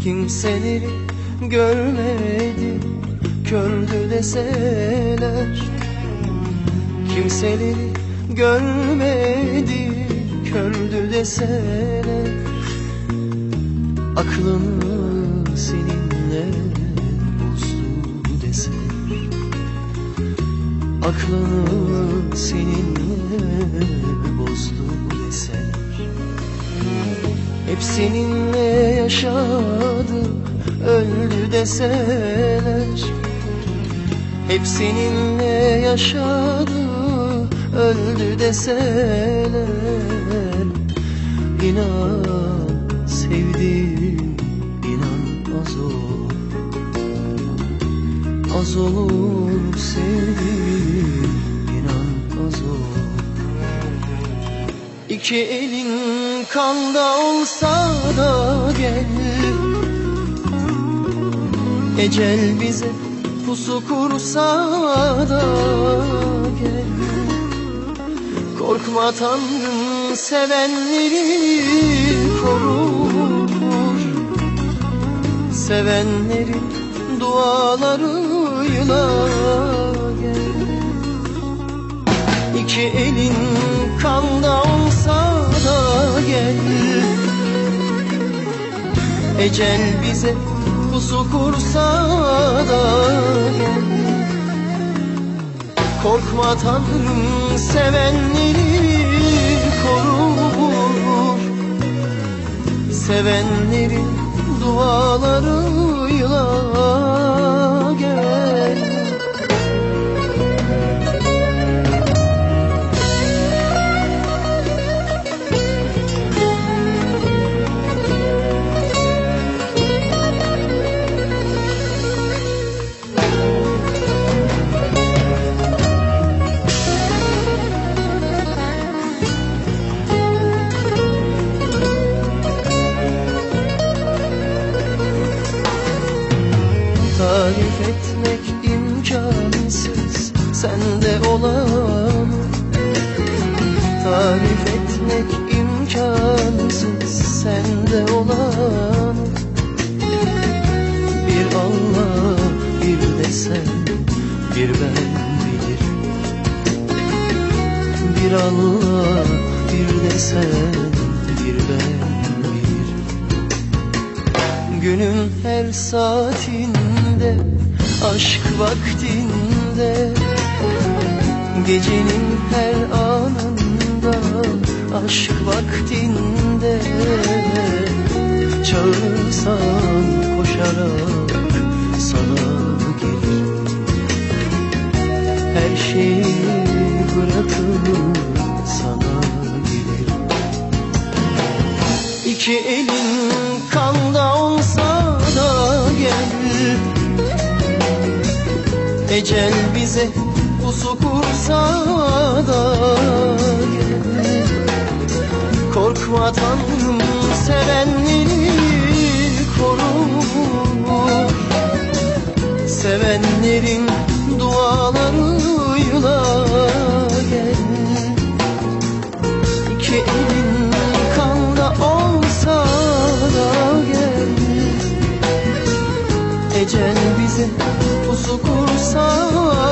Kimseleri görmedi. Kördü deseler Kimseleri görmedi. Kördü deseler Aklını seninle bozdu deseler. Aklını seninle bozdu deseler Hep seninle yaşadı öldü deseler. Hep seninle yaşadı öldü deseler. İnan sevdim inan az olur Az olur sevdim inan az olur İki elin kanda olsa da gel. Ecel bize pusu kursa da gel. Korkma Tanrım sevenleri korur. Sevenlerin dualarıyla gel. İki elin kanda olsa Ecel bize pusu kursa da Korkma Tanrım sevenleri korur. Sevenlerin dualarıyla Tarif etmek imkansız sende olan Tarif etmek imkansız sende olan Bir Allah bir de sen bir ben bilir. Bir Allah bir de sen bir ben bilir. Günün her saatinde Aşk vaktinde Gecenin her anında Aşk vaktinde Çağırsan koşarak sana gelir. Her şeyi bırakıp sana gelir. İki elin Ecel bize pusu kursa da Korkma tanrım sevenleri korur. Sevenlerin dualarıyla gel İki elin kanda olsa da gel Ecel bize pusu kursa so